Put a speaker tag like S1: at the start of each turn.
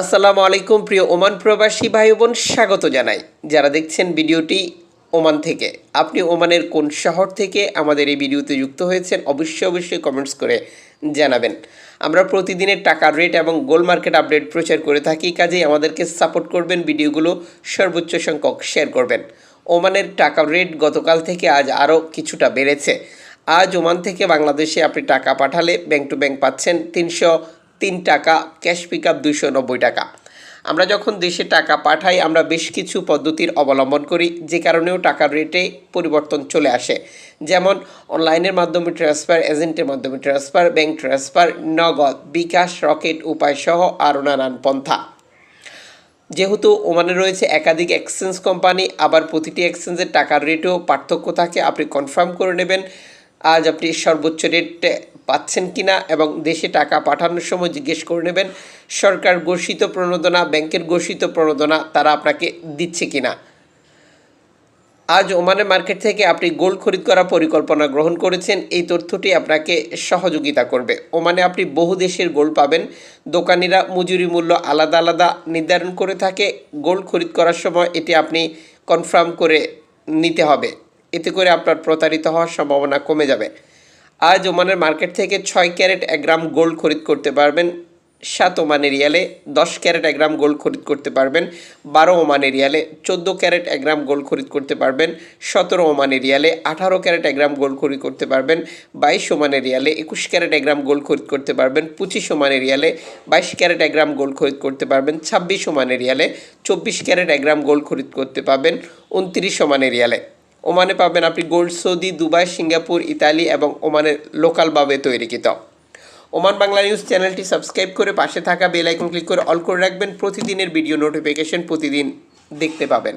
S1: আসসালামু আলাইকুম প্রিয় ওমান প্রবাসী ভাই বোন স্বাগত জানাই। যারা দেখছেন ভিডিওটি ওমান থেকে, আপনি ওমানের কোন শহর থেকে আমাদের এই ভিডিওতে যুক্ত হয়েছেন, অবশ্যই অবশ্যই কমেন্টস করে জানাবেন। আমরা প্রতিদিনের টাকার রেট এবং গোল মার্কেট আপডেট প্রচার করে থাকি, কাজেই আমাদেরকে সাপোর্ট করবেন, ভিডিওগুলো সর্বোচ্চ সংখ্যক শেয়ার করবেন। ওমানের টাকার রেট গতকাল থেকে আজ আরও কিছুটা বেড়েছে। আজ ওমান থেকে বাংলাদেশে আপনি টাকা পাঠালে ব্যাংক টু ব্যাংক পাচ্ছেন তিনশো তিন টাকা, ক্যাশ পিক আপ নব্বই টাকা। আমরা যখন দেশে টাকা পাঠাই, আমরা বেশ কিছু পদ্ধতির অবলম্বন করি, যে কারণেও টাকার রেটে পরিবর্তন চলে আসে। যেমন অনলাইনের মাধ্যমে ট্রান্সফার এজেন্টের মাধ্যমে ট্রান্সফার ব্যাংক ট্রান্সফার নগদ, বিকাশ রকেট উপায় সহ আরও নানান পন্থা। যেহেতু ওমানে রয়েছে একাধিক এক্সচেঞ্জ কোম্পানি আবার প্রতিটি এক্সচেঞ্জের টাকার রেটেও পার্থক্য থাকে, আপনি কনফার্ম করে নেবেন। আজ আপনি সর্বোচ্চ রেট পাচ্ছেন কিনা এবং দেশে টাকা পাঠানোর সময় জিজ্ঞেস করে নেবেন, সরকার ঘোষিত প্রণোদনা, ব্যাংকের ঘোষিত প্রণোদনা তারা আপনাকে দিচ্ছে কিনা। আজ ওমানের মার্কেট থেকে আপনি গোল্ড খরিদ করার পরিকল্পনা গ্রহণ করেছেন, এই তথ্যটি আপনাকে সহযোগিতা করবে। ওমানে আপনি বহু দেশের গোল্ড পাবেন, দোকানিরা মজুরি মূল্য আলাদা আলাদা নির্ধারণ করে থাকে, গোল্ড খরিদ করার সময় এটি আপনি কনফার্ম করে নিতে হবে। এতে করে আপনার প্রতারিত হওয়ার সম্ভাবনা কমে যাবে। আজ ওমানের মার্কেট থেকে ছয় ক্যারেট এক গ্রাম গোল্ড খরিদ করতে পারবেন। সাত ওমানের রিয়ালে দশ ক্যারেট এক গ্রাম গোল্ড খরিদ করতে পারবেন। বারো ওমানের রিয়ালে চোদ্দ ক্যারেট এক গ্রাম গোল্ড খরিদ করতে পারবেন। সতেরো ওমানের রিয়ালে আঠারো ক্যারেট এক গ্রাম গোল্ড খরিদ করতে পারবেন। বাইশ ওমানের রিয়ালে একুশ ক্যারেট এক গ্রাম গোল্ড খরিদ করতে পারবেন। পঁচিশ ওমানের রিয়ালে বাইশ ক্যারেট এক গ্রাম গোল্ড খরিদ করতে পারবেন। ছাব্বিশ ওমানের রিয়ালে চব্বিশ ক্যারেট এক গ্রাম গোল্ড খরিদ করতে পারবেন। উনত্রিশ ওমানের রিয়ালে ওমানে পাবেন আপনি gold Saudi, Dubai, Singapore, Italy এবং ওমানের লোকালভাবে তৈরিকৃত। ওমান বাংলা নিউজ চ্যানেলটি সাবস্ক্রাইব করে পাশে থাকা বেল আইকন ক্লিক করে অল করে রাখবেন। প্রতিদিনের ভিডিও নোটিফিকেশন প্রতিদিন দেখতে পাবেন।